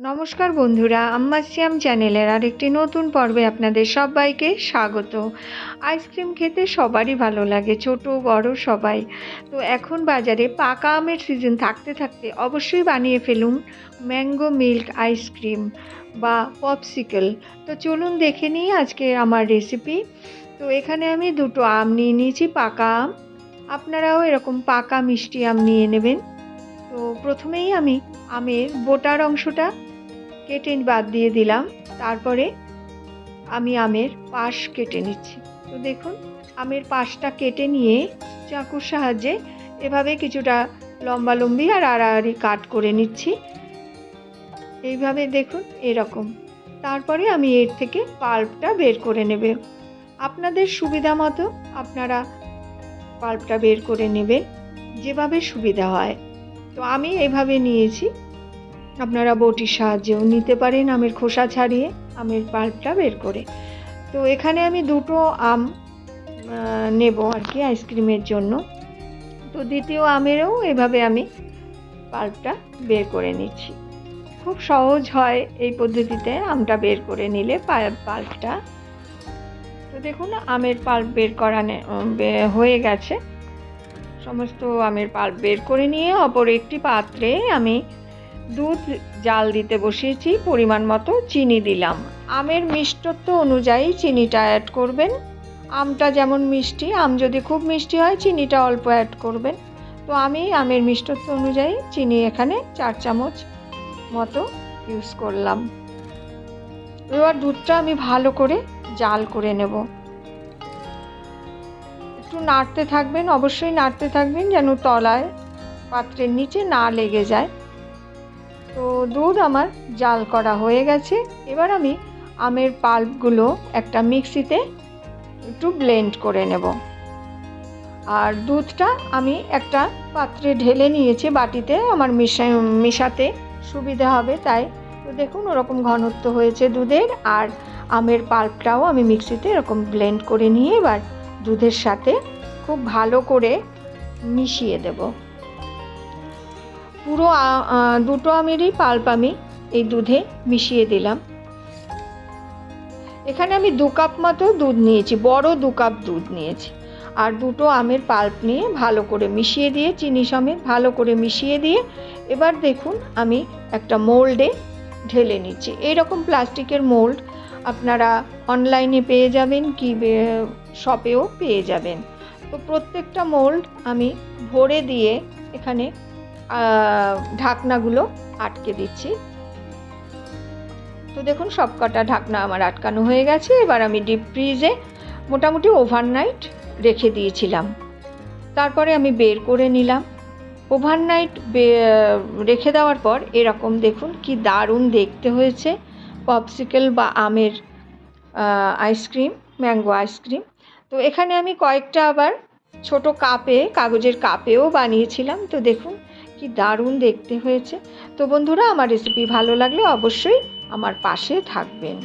নমস্কার বন্ধুরা আম্মা শ্যাম চ্যানেলের আরেকটি নতুন পর্বে আপনাদের সবাইকে স্বাগত। আইসক্রিম খেতে সবারই ভালো লাগে, ছোট, বড়, সবাই। তো এখন বাজারে পাকা আমের সিজন থাকতে থাকতে অবশ্যই বানিয়ে ফেলুন ম্যাঙ্গো মিল্ক আইসক্রিম বা পপসিকল তো চলুন দেখে নিই আজকে আমার রেসিপি তো এখানে আমি দুটো আম নিয়ে নিয়েছি, পাকা আম। আপনারাও এরকম পাকা মিষ্টি আম নিয়ে নেবেন। তো প্রথমেই আমি আমের বোটার অংশটা কেটে বাদ দিয়ে দিলাম। তারপরে আমি আমের পাশ কেটে নিচ্ছি। তো দেখুন, আমের পাশটা কেটে নিয়ে চাকুর সাহায্যে এভাবে কিছুটা লম্বা লম্বি আর আড়াআড়ি কাট করে নিচ্ছি। এইভাবে দেখুন, এরকম। তারপরে আমি এর থেকে পাল্পটা বের করে নেবে। আপনাদের সুবিধা মতো আপনারা পাল্পটা বের করে নেবেন, যেভাবে সুবিধা হয়। তো আমি এভাবে নিয়েছি। আপনারা বটির সাহায্যেও নিতে পারেন আমের খোসা ছাড়িয়ে, আমের পাল্পটা বের করে। তো এখানে আমি দুটো আম নেব আর কি আইসক্রিমের জন্য। তো দ্বিতীয় আমেরও এভাবে আমি পাল্পটা বের করে নিচ্ছি। খুব সহজ হয় এই পদ্ধতিতে আমটা বের করে নিলে পাল্পটা। তো দেখুন, আমের পাল্প বের করা হয়ে গেছে। সমস্ত আমের পাল্প বের করে নিয়ে অপর একটি পাত্রে আমি দুধ জাল দিতে বসিয়েছি, পরিমাণ মতো চিনি দিলাম। আমের মিষ্টত্ব অনুযায়ী চিনিটা অ্যাড করবেন। আমটা যেমন মিষ্টি, আম যদি খুব মিষ্টি হয়, চিনিটা অল্প অ্যাড করবেন। তো আমি আমের মিষ্টত্ব অনুযায়ী চিনি এখানে চার চামচ মতো ইউজ করলাম। এবার দুধটা আমি ভালো করে জাল করে নেব। একটু নাড়তে থাকবেন, অবশ্যই নাড়তে থাকবেন যেন তলায় পাত্রের নিচে না লেগে যায়। তো দুধ আমার জাল করা হয়ে গেছে। এবার আমি আমের পাল্পগুলো একটা মিক্সিতে একটু ব্লেন্ড করে নেব। আর দুধটা আমি একটা পাত্রে ঢেলে নিয়েছি, বাটিতে। আমার মিশা, মেশাতে সুবিধা হবে, তাই তো দেখুন ওরকম ঘনত্ব হয়েছে দুধের। আর আমের পাল্পটাও আমি মিক্সিতে এরকম ব্লেন্ড করে নিয়ে এবার দুধের সাথে খুব ভালো করে মিশিয়ে দেবো। পুরো দুটো আমেরই পাল্প আমি এই দুধে মিশিয়ে দিলাম। এখানে আমি দু কাপ মতো দুধ নিয়েছি, বড় দু কাপ দুধ নিয়েছি। আর দুটো আমের পাল্প নিয়ে ভালো করে মিশিয়ে দিয়ে, চিনি সমেত ভালো করে মিশিয়ে দিয়ে, এবার দেখুন আমি একটা মোল্ডে ঢেলে নিচ্ছি। এইরকম প্লাস্টিকের মোল্ড আপনারা অনলাইনে পেয়ে যাবেন কি শপেও পেয়ে যাবেন। তো প্রত্যেকটা মোল্ড আমি ভরে দিয়ে এখানে ঢাকনাগুলো আটকে দিচ্ছি। তো দেখুন সব কটা ঢাকনা আমার আটকানো হয়ে গেছে। এবার আমি ডিপ ফ্রিজে মোটামুটি ওভারনাইট রেখে দিয়েছিলাম। তারপরে আমি বের করে নিলাম। ওভারনাইট রেখে দেওয়ার পর এরকম দেখুন কি দারুণ দেখতে হয়েছে। পপসিকেল বা আমের আইসক্রিম ম্যাঙ্গো আইসক্রিম তো এখানে আমি কয়েকটা আবার ছোট কাপে, কাগজের কাপেও বানিয়েছিলাম। তো দেখুন কি দারুণ দেখতে হয়েছে। তো বন্ধুরা আমার রেসিপি ভালো লাগলে অবশ্যই আমার পাশে থাকবেন।